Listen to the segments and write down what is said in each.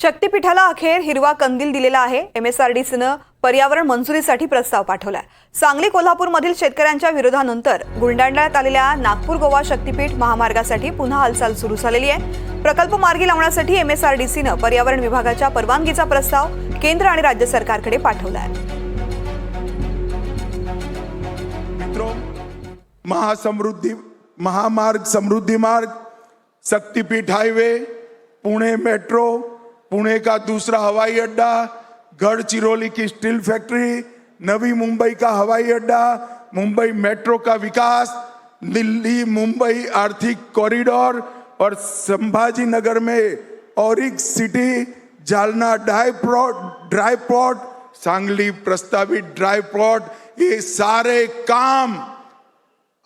शक्तीपीठाला अखेर हिरवा कंदील दिलेला आहे. एमएसआरडीसीनं पर्यावरण मंजुरीसाठी प्रस्ताव पाठवलाय. सांगली कोल्हापूरमधील शेतकऱ्यांच्या विरोधानंतर गुंडाळण्यात आलेल्या नागपूर गोवा शक्तीपीठ महामार्गासाठी पुन्हा हालचाल सुरू झालेली आहे. प्रकल्प मार्गी लावण्यासाठी एमएसआरडीसीनं पर्यावरण विभागाच्या परवानगीचा प्रस्ताव केंद्र आणि राज्य सरकारकडे पाठवला आहे महासमृद्धी महामार्ग समृद्धी मार्ग शक्तिपीठ हायवे पुणे मेट्रो पुणे का दूसरा हवाई अड्डा, गढ़चिरौली की स्टील फैक्ट्री, नवी मुंबई का हवाई अड्डा, मुंबई मेट्रो का विकास, दिल्ली मुंबई आर्थिक कॉरिडोर और संभाजी नगर में Auric city, Jalna dry plot, Sangli प्रस्तावित ड्राई प्लॉट, ये सारे काम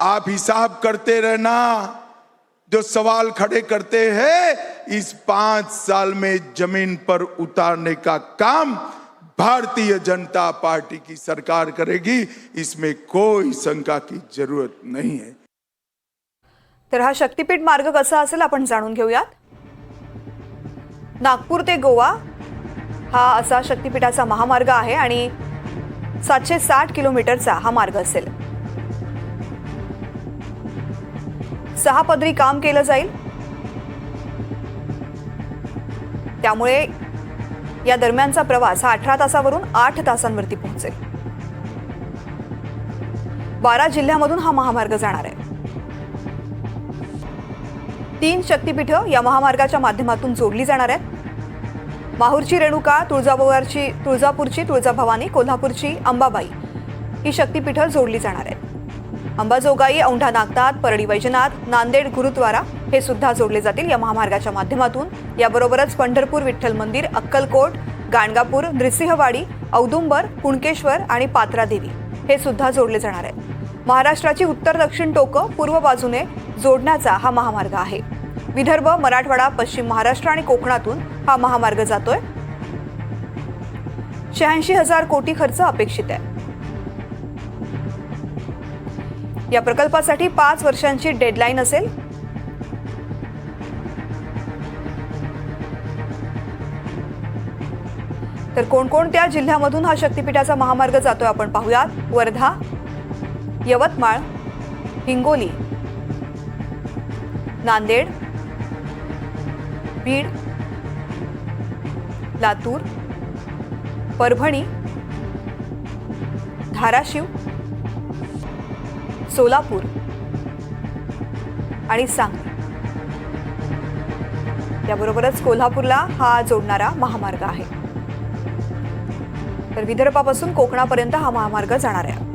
आप हिसाब करते रहना। जो सवाल खड़े करते हैं इस पांच साल में जमीन पर उतारने का काम भारतीय जनता पार्टी की सरकार करेगी इसमें कोई शंका की जरूरत नहीं है। तर हा शक्तीपीठ मार्ग कसा असेल आपण जाणून घेऊयात. नागपूर ते गोवा हा असा शक्तीपीठाचा महामार्ग आहे आणि सातशे साठ किलोमीटरचा हा मार्ग असेल. सहा पदरी काम केलं जाईल. त्यामुळे या दरम्यानचा प्रवास हा अठरा तासावरून आठ तासांवरती पोहोचेल. बारा जिल्ह्यामधून हा महामार्ग जाणार आहे. तीन शक्तीपीठं या महामार्गाच्या माध्यमातून जोडली जाणार आहेत. माहूरची रेणुका तुळजाभवारची तुळजापूरची तुळजाभवानी कोल्हापूरची अंबाबाई ही शक्तीपीठं जोडली जाणार आहेत. अंबाजोगाई औंढा नागनाथ परळी वैजनाथ नांदेड गुरुद्वारा हे सुद्धा जोडले जातील या महामार्गाच्या माध्यमातून. याबरोबरच पंढरपूर विठ्ठल मंदिर अक्कलकोट गाणगापूर नृसिंहवाडी औदुंबर कुणकेश्वर आणि पात्रादेवी हे सुद्धा जोडले जाणार आहेत. महाराष्ट्राची उत्तर दक्षिण टोकं पूर्व बाजूने जोडण्याचा हा महामार्ग आहे. विदर्भ मराठवाडा पश्चिम महाराष्ट्र आणि कोकणातून हा महामार्ग जातोय. शहाऐंशी हजार कोटी खर्च अपेक्षित आहे. या प्रकल्पासाठी पाच वर्षांची डेडलाईन असेल? तर कोणकोणत्या जिल्ह्यामधून हा शक्तीपीठाचा महामार्ग जातोय आपण पाहूयात? वर्धा यवतमाळ हिंगोली नांदेड बीड लातूर परभणी धाराशिव सोलापूर. आणि सांगली याबरोबरच कोल्हापूरला हा जोडणारा महामार्ग आहे. तर विदर्भापासून कोकणापर्यंत हा महामार्ग जाणार आहे.